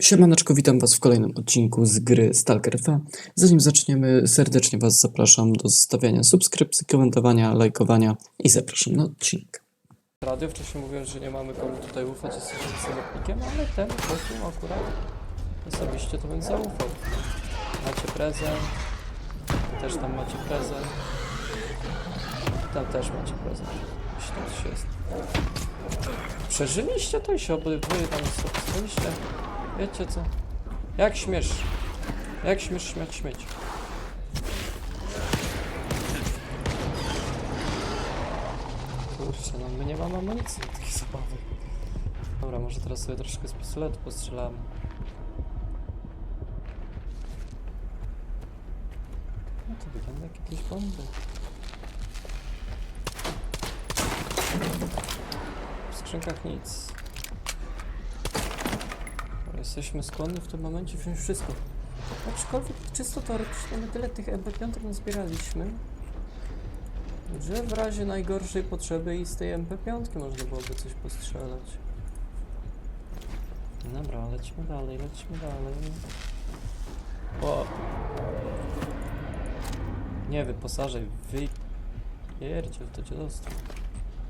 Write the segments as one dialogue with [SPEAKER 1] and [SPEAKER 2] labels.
[SPEAKER 1] Siemaneczko, witam Was w kolejnym odcinku z gry Stalker 2. Zanim zaczniemy, serdecznie Was zapraszam do zostawiania subskrypcji, komentowania, lajkowania i zapraszam na odcinek. Radio wcześniej mówiłem, że nie mamy komu tutaj ufać, jesteśmy samotnikiem, ale temu gościu akurat osobiście to bym zaufał. Macie prezent, też tam macie prezent, tam też macie prezent. Tam coś jest. Przeżyliście to i się obydwoje tam staliście? Wiecie co? Jak śmiesz? Jak śmiesz śmiać śmieć? Kurczę, no my nie mamy amunicji do takiej zabawy. Dobra, może teraz sobie troszkę z pistoletu postrzelamy. No to wygląda jak jakieś bomby. W skrzynkach nic. Jesteśmy skłonni w tym momencie wziąć wszystko. Aczkolwiek czysto teoretycznie my tyle tych MP5 nazbieraliśmy, że w razie najgorszej potrzeby i z tej MP5 można byłoby coś postrzelać. Dobra, lecimy dalej, lecimy dalej. O! Nie wyposażaj, wy... Pierdziel, to cię dostał.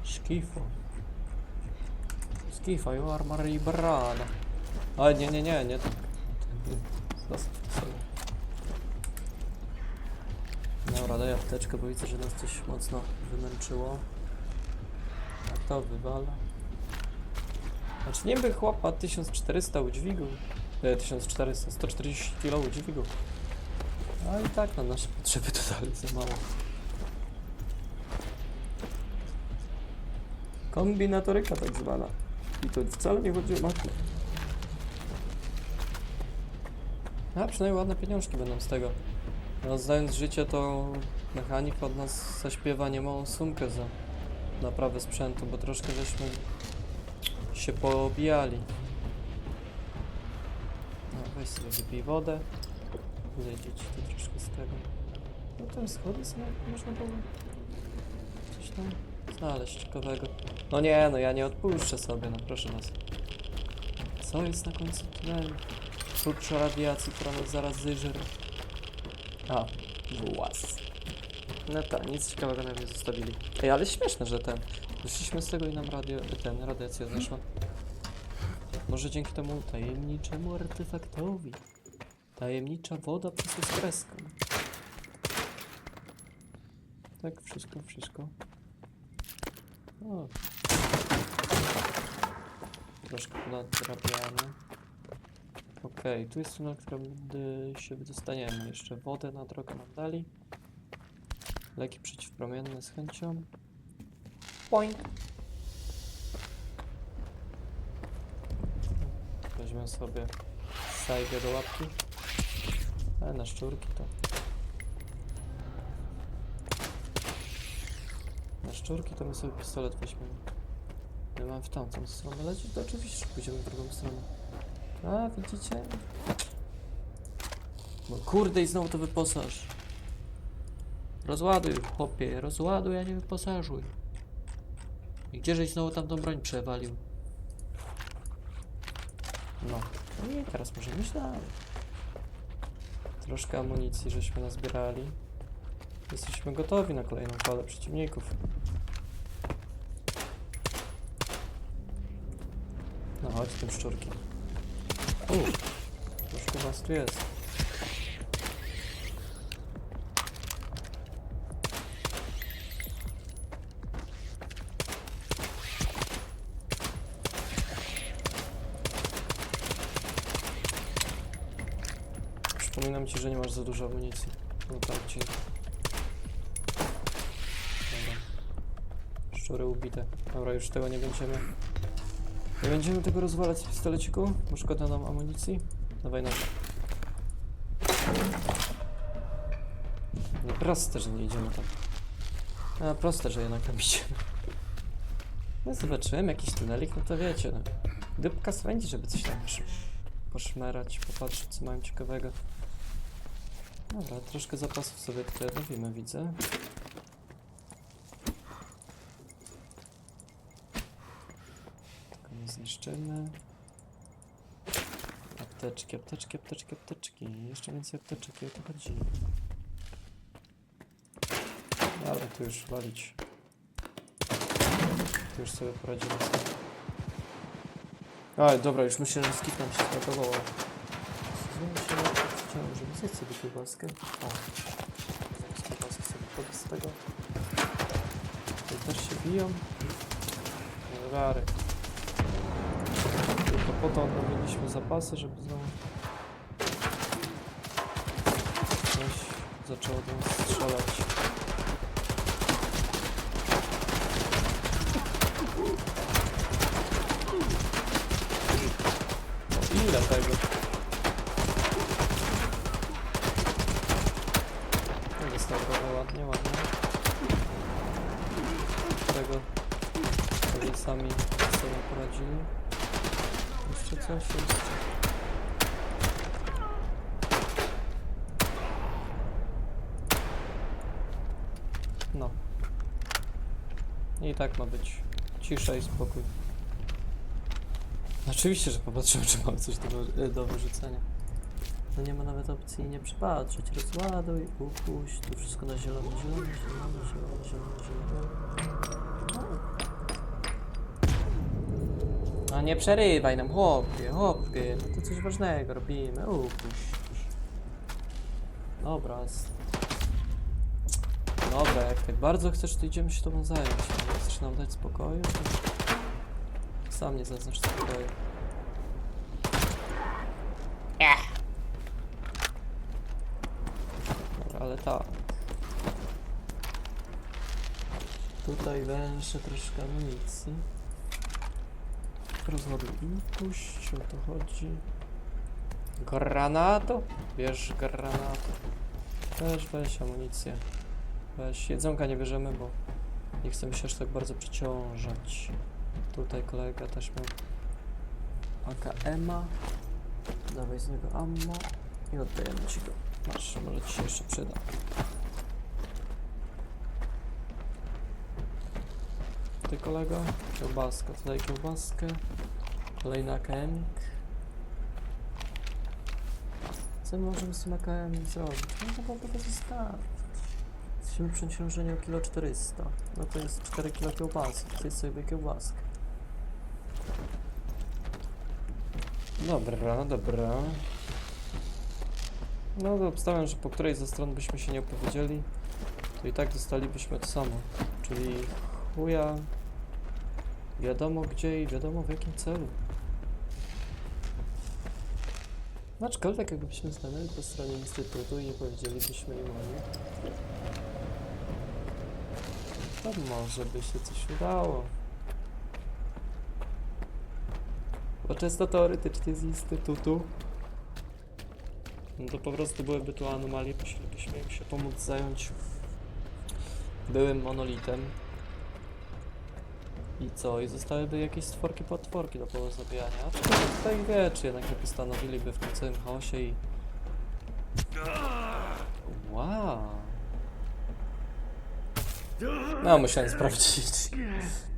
[SPEAKER 1] Szkifo. Skifa, you are my brada. Ale nie, nie, nie, nie. Zostaw sobie. Dobra, daj apteczkę, bo widzę, że nas coś mocno wymęczyło. A to wywala. Znaczy niby chłopa 1400 udźwigu. E, 1400, 140 kg udźwigu. A i tak na nasze potrzeby to dalej za mało. Kombinatoryka tak zwana. I to wcale nie chodzi o maku. A przynajmniej ładne pieniążki będą z tego. No zdając życie to mechanik od nas zaśpiewa niemałą sumkę za naprawę sprzętu, bo troszkę żeśmy się poobijali. No weź sobie wypij wodę. Zejdzie ci to troszkę z tego. No tam schody sobie można było coś tam znaleźć ciekawego. No nie, no ja nie odpuszczę sobie, no proszę was. Co jest na końcu tunelu? Prócz radiacji, która nas zaraz zeżre. A, włas. No tak, nic ciekawego nam nie zostawili. Ej, ale śmieszne, że ten. Wyszliśmy z tego i nam radio, ten, radiacja zeszła. Może dzięki temu tajemniczemu artefaktowi. Tajemnicza woda przez espresso. Tak, wszystko, wszystko. O. Troszkę nadrabiamy. Okej, tu jest tunel, którędy się wydostaniemy. Jeszcze wodę na drogę nam dali. Leki przeciwpromienne z chęcią. Poink. Weźmiemy sobie sajgę do łapki. Ale na szczurki to... Na szczurki to my sobie pistolet weźmiemy. Ja mam w tamtą stronę lecieć, to oczywiście pójdziemy w drugą stronę. A, widzicie? No kurde i znowu to wyposaż. Rozładuj, chłopie, rozładuj, a nie wyposażuj. I gdzieżeś znowu tam tą broń przewalił? No. No i teraz możemy iść dalej. Troszkę amunicji żeśmy nazbierali. Jesteśmy gotowi na kolejną falę przeciwników. No chodź tym szczurkiem. U, troszkę was tu jest. Przypominam ci, że nie masz za dużo amunicji. No tam ci. Dobra. Szczury ubite. Dobra, już tego nie będziemy. Nie będziemy tego rozwalać z pistoleciku, bo szkoda nam amunicji. Dawaj na. Nie proste, że nie idziemy tam. A proste, że jednak tam idziemy. No zobaczyłem jakiś tunelik, no to wiecie, no. Dybka swędzi, żeby coś tam sz- poszmerać, popatrzeć co mają ciekawego. Dobra, troszkę zapasów sobie tutaj robimy, widzę. Zniszczymy. apteczki, apteczki, apteczki, apteczki. Jeszcze więcej apteczek o to chodzi. Ale tu już walić. Tu już sobie poradzimy. Ale dobra, już myślę, że skip nam się zgotowało. Zmienię się na chciałem, żeby zjeść sobie kiełbaskę. O. Zamiast sobie chodzę z tego. Tutaj też się biją. Rary. Po to odnowiliśmy zapasy, żeby znowu coś zaczęło do nas strzelać. O, ile tego? No wystartowało ładnie, ładnie. Tego sobie sami sobie poradzili. Jeszcze coś jest. No. I tak ma być. Cisza i spokój. Oczywiście, że popatrzymy, czy mamy coś do, do wyrzucenia. No nie ma nawet opcji nie przypatrzeć. Rozładuj, upuść, tu wszystko na zielono, zielono, zielono, zielono, zielono, zielono. No nie przerywaj nam, chłopie, chłopie, no to coś ważnego robimy, upuść. Dobra, jest. Dobra, jak tak bardzo chcesz, to idziemy się tobą zająć. Chcesz nam dać spokoju, sam nie zaznasz spokoju. Dobra, ale tak. Tutaj węszę troszkę amunicji. Rozładuj impuść, o to chodzi. Granato? Bierz granato. Weź, weź amunicję. Weź, jedzonka nie bierzemy, bo nie chcemy się aż tak bardzo przeciążać. Tutaj kolega też miał AKM-a. Dawaj z niego ammo i oddajemy ci go. Masz, może ci się jeszcze przyda. Ty kolego, kiełbaska, tutaj kiełbaskę. Kolejny AKM. Co my możemy z tym AKM zrobić? No to po prostu zostawić. Jesteśmy przeciążeni o kilo 400. No to jest 4 kilo kiełbasy. Zjedz sobie kiełbaskę. Dobra, dobra. No to obstawiam, że po której ze stron byśmy się nie opowiedzieli, to i tak dostalibyśmy to samo. Czyli chuja wiadomo gdzie i wiadomo w jakim celu. Aczkolwiek jakbyśmy stanęli po stronie instytutu i nie powiedzielibyśmy im o nim, to może by się coś udało. Bo często teoretycznie z instytutu no to po prostu byłyby tu anomalie, musielibyśmy im się pomóc zająć byłym monolitem. I co? I zostałyby jakieś stworki potworki do. Aczkolwiek tutaj wie, czy jednak nie postanowiliby w tym całym chaosie i... No, musiałem sprawdzić.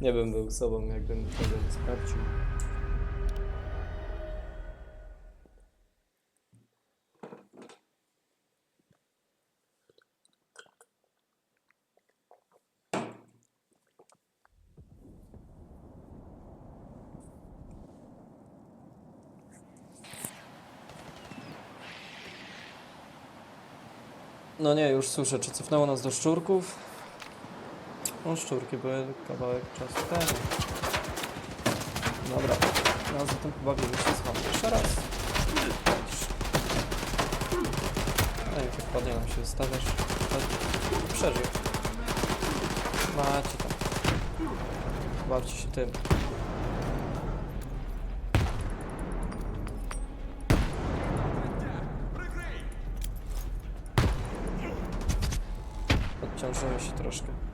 [SPEAKER 1] Nie bym był sobą, jakbym tego nie sprawdził. No nie, już słyszę, czy cofnęło nas do szczurków? No szczurki były kawałek czasu temu. Dobra, no zatem pobawimy się z wami jeszcze raz. No i jak wpadnie nam się zostawiasz, to przeżył. Macie tam. Bawcie się tym. Odciążymy się troszkę.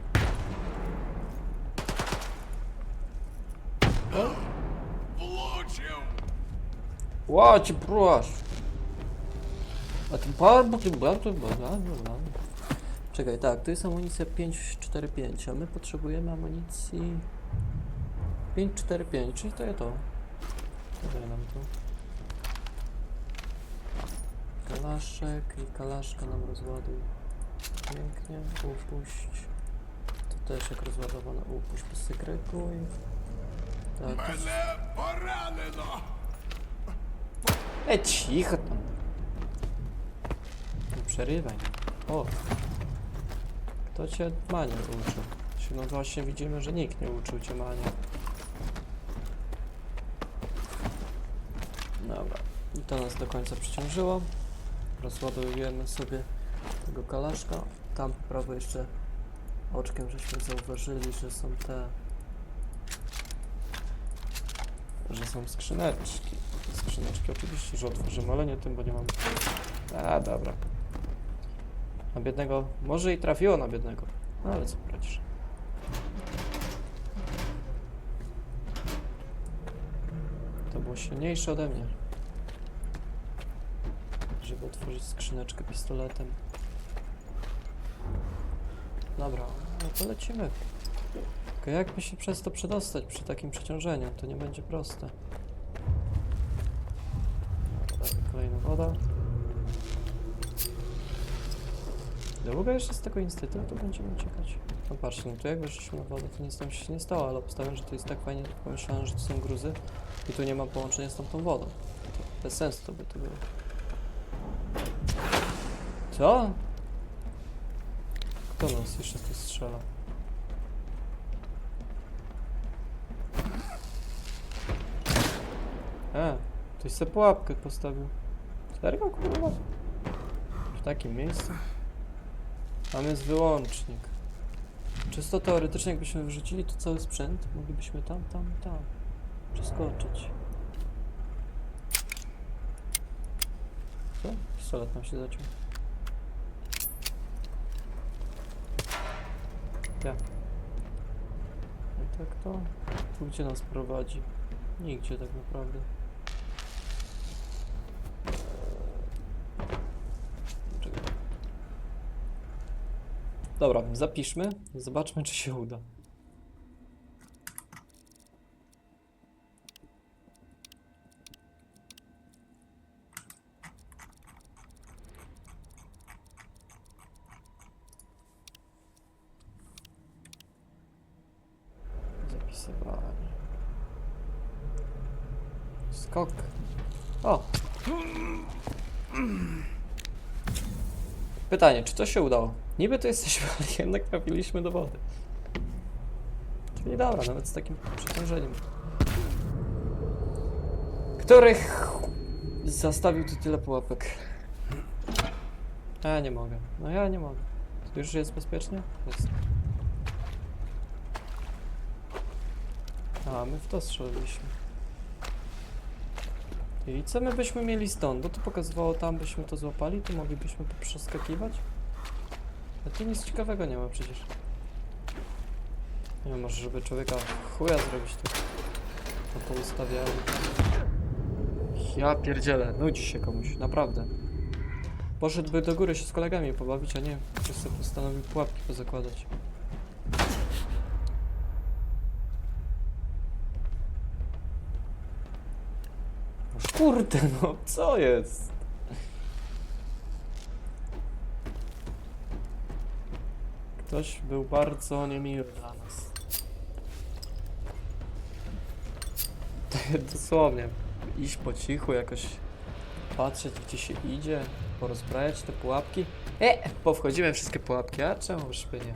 [SPEAKER 1] Łaci, proszę. A ten powerbook i blablabla, blablabla. Czekaj, tak, to jest amunicja 545, a my potrzebujemy amunicji 545, czyli to ja to. Dobra, nam tu. Kalaszek i kalaszka nam rozładuj. Pięknie, upuść. To też jak rozładowana, upuść po sekretu.
[SPEAKER 2] Tak. Mele!
[SPEAKER 1] E, cicho tam. Nie przerywaj. O. Kto cię mania uczył? Czy No właśnie widzimy, że nikt nie uczył cię mania. Dobra. I to nas do końca przyciążyło. Rozładujemy sobie tego kalaszka. Tam po prawo jeszcze oczkiem żeśmy zauważyli, że są te... Że są skrzyneczki. Skrzyneczki oczywiście, że otworzymy, ale nie tym, bo nie mam... A, dobra. Na biednego... Może i trafiło na biednego. No ale co poradzisz. To było silniejsze ode mnie. Żeby otworzyć skrzyneczkę pistoletem. Dobra, no to lecimy. Tylko jakby się przez to przedostać przy takim przeciążeniu? To nie będzie proste. Kolejna woda. Długo jeszcze z tego instytutu będziemy uciekać? No patrzcie, no tu jak weszliśmy na wodę, to nic tam się nie stało, ale obstawiam, że to jest tak fajnie pomieszane, że to są gruzy i tu nie ma połączenia z tamtą wodą. Bez sensu to by to było. Co? Kto nas jeszcze tu strzela? E, ktoś sobie pułapkę postawił. Serio, kurwa? W takim miejscu? Tam jest wyłącznik. Czysto teoretycznie, jakbyśmy wyrzucili tu cały sprzęt, moglibyśmy tam, tam, tam przeskoczyć. Co? Pistolet nam się zaciął. Ja. I tak to... Gdzie nas prowadzi? Nigdzie tak naprawdę. Czekaj. Dobra, zapiszmy. Zobaczmy, czy się uda. Zapisywanie. Skok. O! Pytanie, czy to się udało? Niby to jesteśmy, ale jednak trafiliśmy do wody. Czyli dobra, nawet z takim przeciążeniem. Których zastawił tu tyle pułapek? Ja nie mogę. No ja nie mogę. Tu już jest bezpiecznie? Jest. A, my w to strzeliliśmy. I co my byśmy mieli stąd? Bo to pokazywało tam, byśmy to złapali, tu moglibyśmy przeskakiwać. A tu nic ciekawego nie ma przecież. Nie wiem, może żeby człowieka chuja zrobić tu. To poustawiali. Ja pierdzielę, nudzi się komuś, naprawdę. Poszedłby do góry się z kolegami pobawić, a nie, sobie postanowił pułapki pozakładać. No Kurde, no co jest? Ktoś był bardzo niemiły dla nas. Dosłownie. Iść po cichu, jakoś patrzeć gdzie się idzie, porozbrajać te pułapki. E, powchodzimy wszystkie pułapki, a czemu by nie?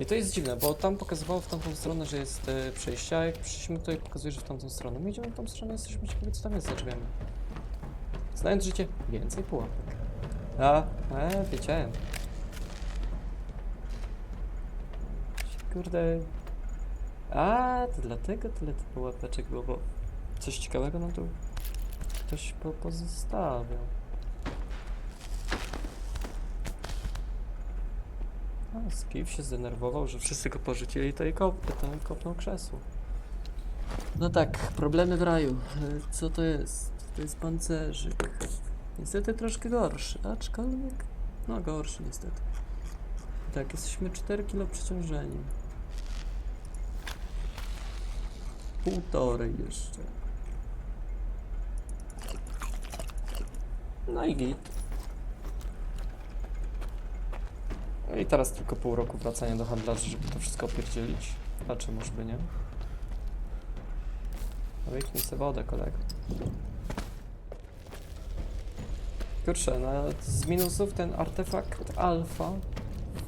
[SPEAKER 1] I to jest dziwne, bo tam pokazywało w tamtą stronę, że jest e, przejście, jak przyszliśmy tutaj pokazuje, że w tamtą stronę. My idziemy w tą stronę, jesteśmy ciekawi co tam jest za drzwiami. Znając życie, więcej pułapek. A, e, wiedziałem. Kurde. A, to dlatego tyle tych pułapeczek było, bo coś ciekawego nam tu ktoś po pozostawiał. A, Skip się zdenerwował, że wszyscy go porzucili, to i kop, to i kopnął krzesło. No tak, problemy w raju. E, Co to jest? To jest pancerzyk. Niestety troszkę gorszy, aczkolwiek... No gorszy niestety. Tak, jesteśmy 4 kilo przeciążeni. Półtorej jeszcze. No i git. No i teraz tylko pół roku wracania do handlarzy, żeby to wszystko opierdzielić. Znaczy, może by nie. No Wypnij sobie wodę, kolego. Kurczę, no, z minusów ten artefakt alfa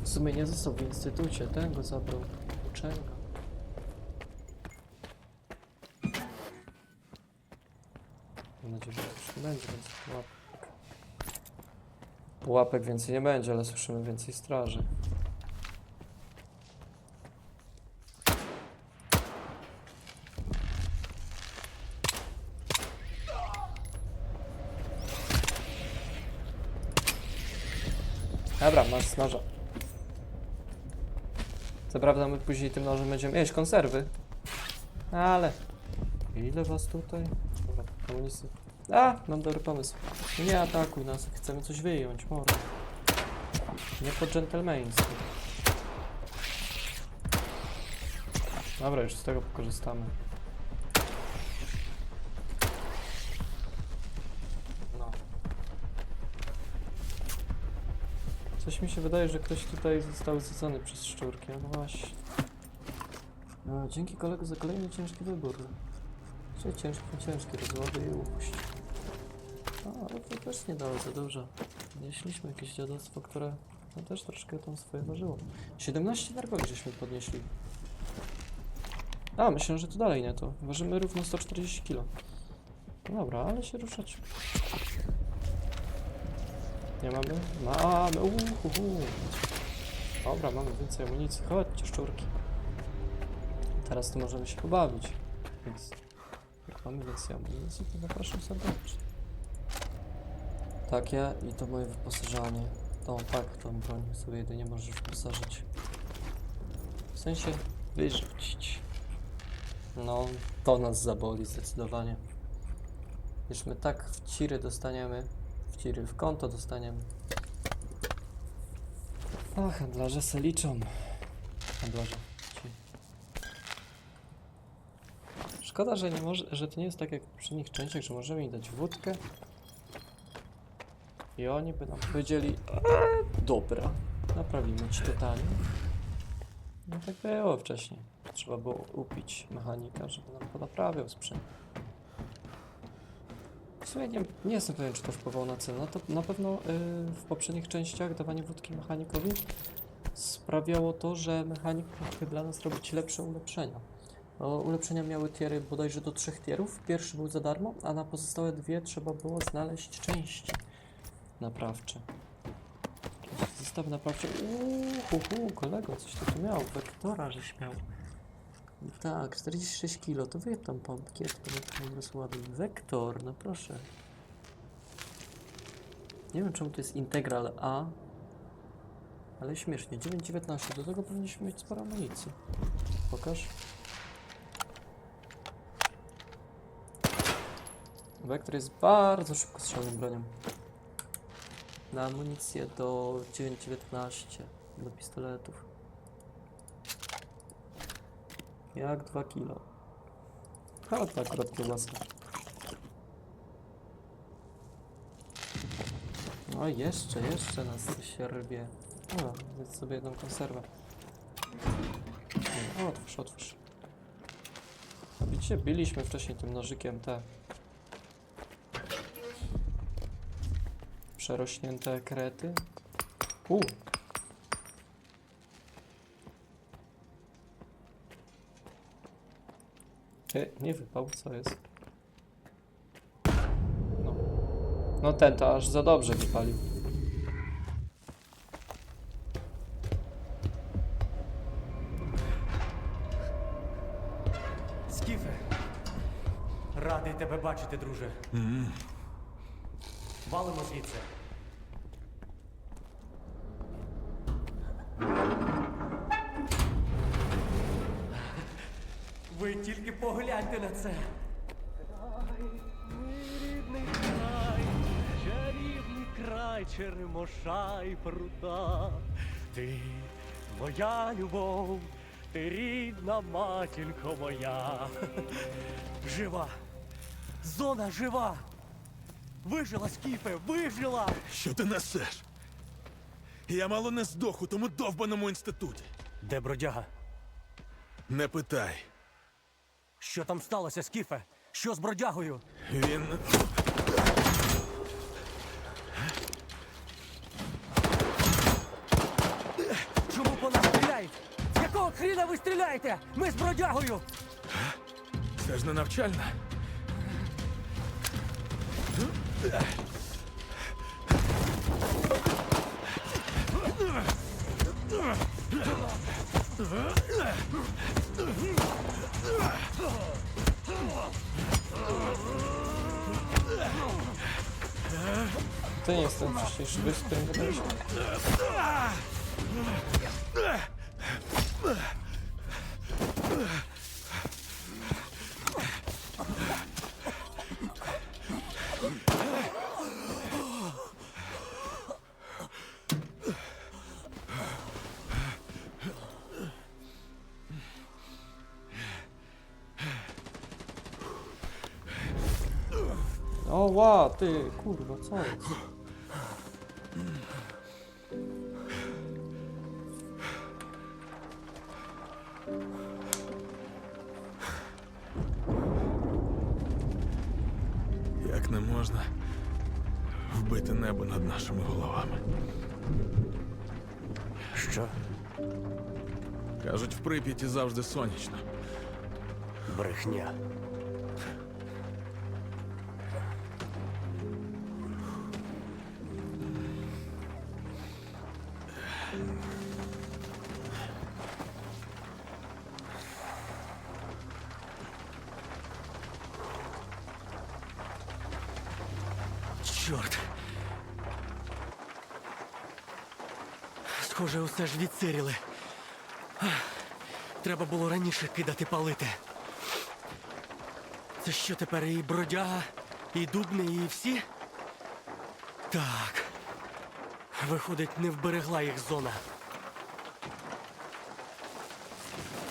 [SPEAKER 1] w sumie nie został w instytucie, ten go zabrał. Uczelnia. Mam nadzieję, że już nie będzie więcej pułapek. Pułapek więcej nie będzie, ale słyszymy więcej straży. Dobra, masz smaża. Co prawda my później tym nożem będziemy jeść konserwy. Ale... Ile was tutaj? Dobra, komunisty. A, mam dobry pomysł. Nie atakuj nas, chcemy coś wyjąć, może. Nie po dżentelmeńsku. Dobra, już z tego pokorzystamy. No. Coś mi się wydaje, że ktoś tutaj został zjedzony przez szczurki, no właśnie. No, dzięki kolego za kolejny ciężki wybór. Czy ciężki, ciężki, rozładuj i upuść. A, ale to też nie dało za dużo. Nieśliśmy jakieś dziadostwo, które no, też troszkę tam swoje ważyło. 17 nerwowych żeśmy podnieśli. A, myślę, że to dalej nie to. Ważymy równo 140 kg. No dobra, ale się ruszać. Nie mamy? Mamy, uhuhu. Dobra, mamy więcej amunicji. Chodźcie, szczurki. Teraz to możemy się pobawić. Więc jak mamy więcej amunicji, to zapraszam serdecznie. Tak, ja i to moje wyposażenie. No tak, tą broń sobie jedynie możesz wyposażyć. W sensie wyrzucić. No, to nas zaboli zdecydowanie. Już my tak w ciry dostaniemy, w ciry w konto dostaniemy. A, handlarze se liczą. Handlarze. Szkoda, że nie może, że to nie jest tak jak w poprzednich częściach, że możemy im dać wódkę. I oni by nam powiedzieli, eee, dobra, naprawimy ci totalnie. No tak było wcześniej. Trzeba było upić mechanika, żeby nam ponaprawiał sprzęt. W sumie nie, nie jestem pewien, czy to wpływało na cenę. To na pewno y, w poprzednich częściach dawanie wódki mechanikowi sprawiało to, że mechanik mógł dla nas robić lepsze ulepszenia. O, ulepszenia miały tiery bodajże do trzech tierów. Pierwszy był za darmo, a na pozostałe dwie trzeba było znaleźć części naprawcze. Jakieś Zestawy naprawcze. Uuu, kolego, coś ty tu miał. Wektora żeś miał. Tak, 46 kilo. To wyjedź tam pompki, to nie rozładuj. Wektor, no proszę. Nie wiem czemu to jest integral A. Ale śmiesznie, 9,19. Do tego powinniśmy mieć sporo amunicji. Pokaż. Wektor jest bardzo szybko strzelną bronią. Na amunicję do 9,19 do pistoletów. Jak 2 kilo. A to akurat kiełbasa. No jeszcze, jeszcze nas się rwie. O, więc sobie jedną konserwę. O, otwórz, otwórz. Widzicie, biliśmy wcześniej tym nożykiem te przerośnięte krety. U. Ty, nie wypał, co jest? No. No ten to aż za dobrze wypalił.
[SPEAKER 3] Скіфе, радий тебе бачити, друже. Валимо звідси. Ви тільки погляньте на це.
[SPEAKER 4] Мій рідний край, чарівний край черемоша й пруда. Ти моя любов, ти рідна матінко моя. Жива, зона жива. Вижила, Скіфе, вижила!
[SPEAKER 2] Що ти несеш? Я мало не здох у тому довбаному інституті.
[SPEAKER 4] Де бродяга?
[SPEAKER 2] Не питай.
[SPEAKER 4] Що там сталося, Скіфе? Що з бродягою?
[SPEAKER 2] Він.
[SPEAKER 4] Чому по нас стріляють? З якого хріна ви стріляєте? Ми з бродягою!
[SPEAKER 2] Це ж не навчальна.
[SPEAKER 1] To nie jest ten wcześniejszy gość, z którym. Ty, kurwa, co jest?
[SPEAKER 2] Як не можна вбити небо над нашими головами.
[SPEAKER 4] Що?
[SPEAKER 2] Кажуть, в Прип'яті завжди сонячно.
[SPEAKER 4] Брехня. Схоже, усе ж відсиріли. Треба було раніше кидати палити. Це що тепер і бродяга, і дубний, і всі? Так. Виходить, не вберегла їх зона.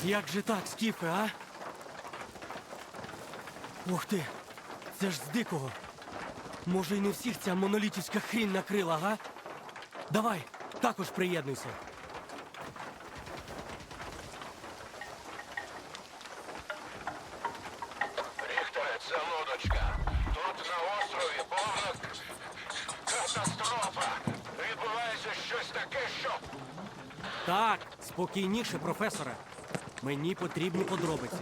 [SPEAKER 4] Як же так, Скіфе, а? Ух ти! Це ж з дикого. Може, і не всіх ця монолітівська хрінь накрила, га? Давай, також приєднуйся.
[SPEAKER 5] Ріхтере, це лодочка. Тут на острові повна катастрофа. Відбувається щось таке, що
[SPEAKER 4] Так, спокійніше, професоре. Мені потрібні подробиці.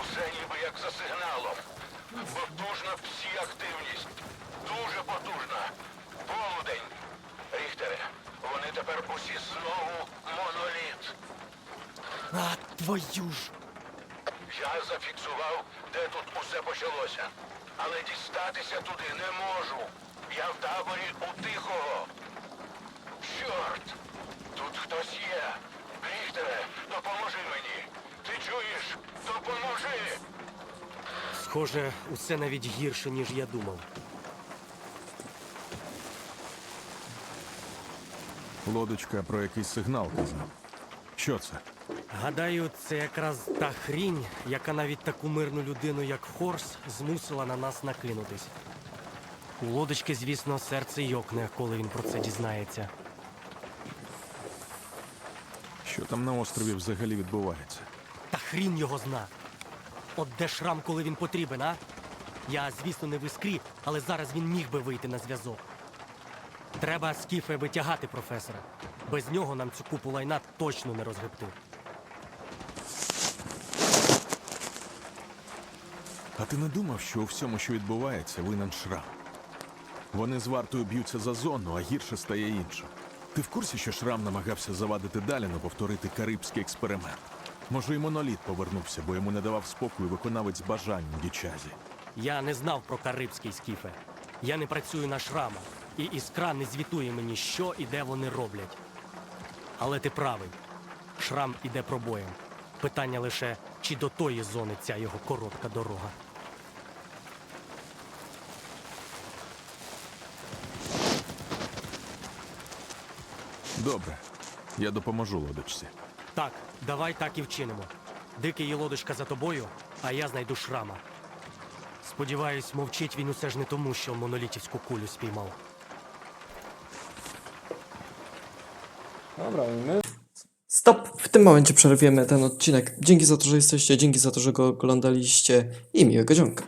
[SPEAKER 5] усе ніби як за сигналом. Потужна всі активність. Дуже потужна. Полудень. Ріхтере, вони тепер усі знову моноліт.
[SPEAKER 4] А, твою ж!
[SPEAKER 5] Я зафіксував, де тут усе почалося. Але дістатися туди не можу. Я в таборі у тихого. Чорт! Тут хтось є. Ріхтере, допоможи мені. Ти чуєш? Допоможи!
[SPEAKER 4] Схоже, усе навіть гірше, ніж я думав.
[SPEAKER 2] Лодочка про якийсь сигнал казав. Що це?
[SPEAKER 4] Гадаю, це якраз та хрінь, яка навіть таку мирну людину, як Хорс, змусила на нас накинутись. У лодочки, звісно, серце йокне, коли він про це дізнається.
[SPEAKER 2] Що там на острові взагалі відбувається?
[SPEAKER 4] Та хрін його зна. От де шрам, коли він потрібен, а? Я, звісно, не в іскрі, але зараз він міг би вийти на зв'язок. Треба скіфе витягати професора. Без нього нам цю купу лайна точно не розгребти.
[SPEAKER 2] А ти не думав, що у всьому, що відбувається, винен шрам? Вони з вартою б'ються за зону, а гірше стає іншим. Ти в курсі, що шрам намагався завадити Даліну повторити карибський експеримент? Може, і моноліт повернувся, бо йому не давав спокою виконавець бажань дічазі.
[SPEAKER 4] Я не знав про карибський скіфе. Я не працюю на шрама, і іскра не звітує мені, що і де вони роблять. Але ти правий. Шрам іде пробоєм. Питання лише, чи до тої зони ця його коротка дорога.
[SPEAKER 2] Добре, я допоможу лодочці.
[SPEAKER 4] Так, давай так і вчинимо. Дикий і лодочка за тобою, а я знайду шрама. Сподіваюсь, мовчить він усе ж не тому, що монолітівську кулю спіймав.
[SPEAKER 1] Dobra, my... Stop! W tym momencie przerwiemy ten odcinek. Dzięki za to, że jesteście, dzięki za to, że go oglądaliście i miłego dzionka.